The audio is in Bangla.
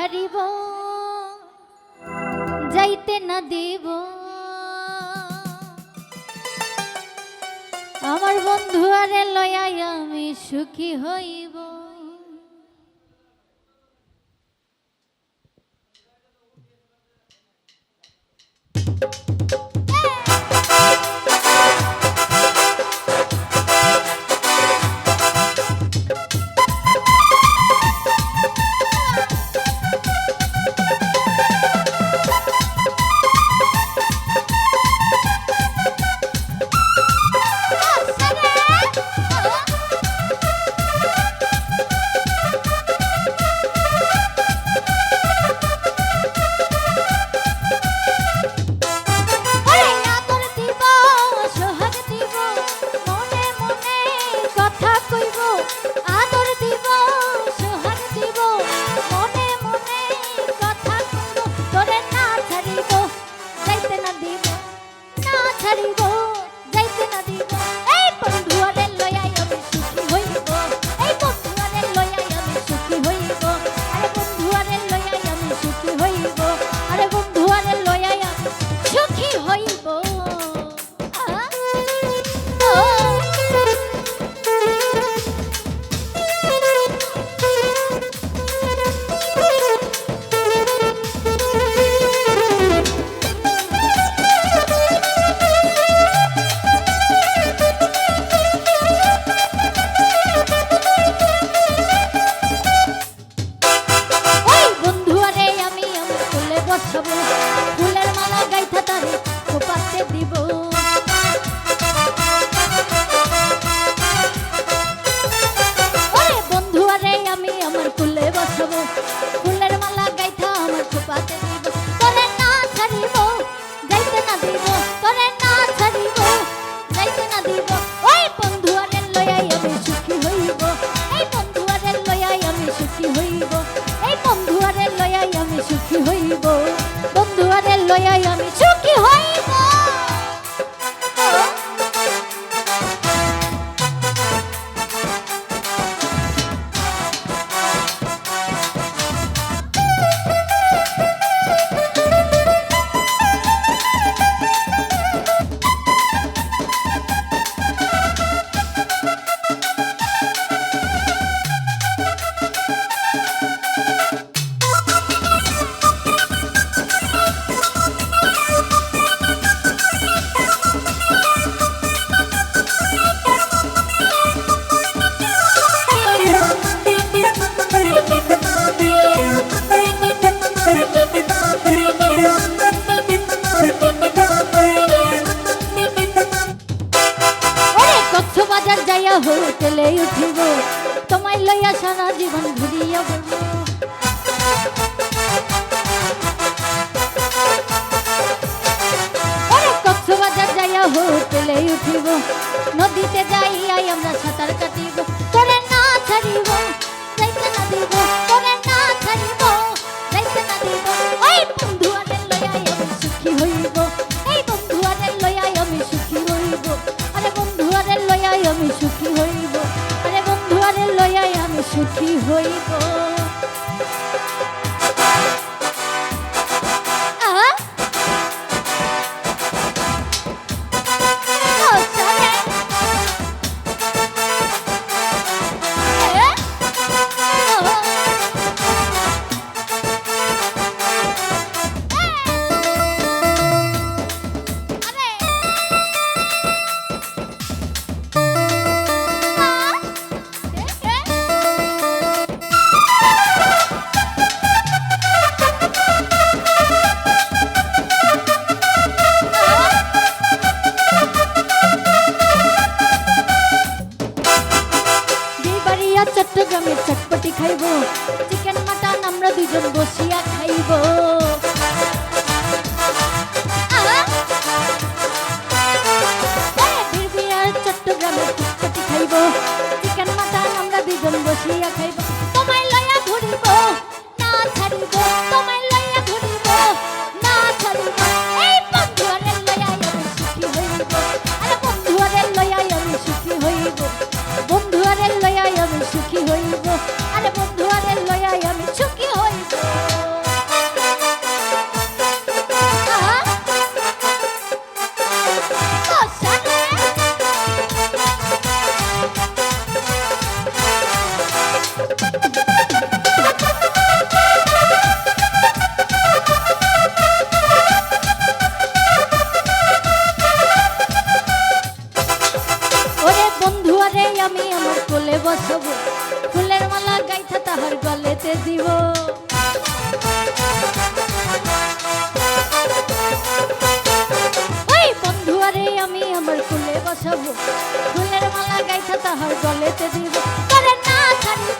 ছাড়িব যাইতে না দেব আমার বন্ধু আরে লয়াই আমি সুখী হইব। ছাড়িব সারা জীবন ঘুরিয়া বলব। হোক सुखी होई हो খাইব। চিকেন মাটন আমরা দুজন বসিয়া খাইব। চট্টগ্রামে খাইব। চিকেন মাটন আমরা দুজন বসিয়া খাইব। আমি আমার কোলে বসবো। ফুলের মালা গাইথা তাহার গলেতে দিব। বন্ধু আমি ফুলের মালা গাইথা তাহার গলেতে দিব। না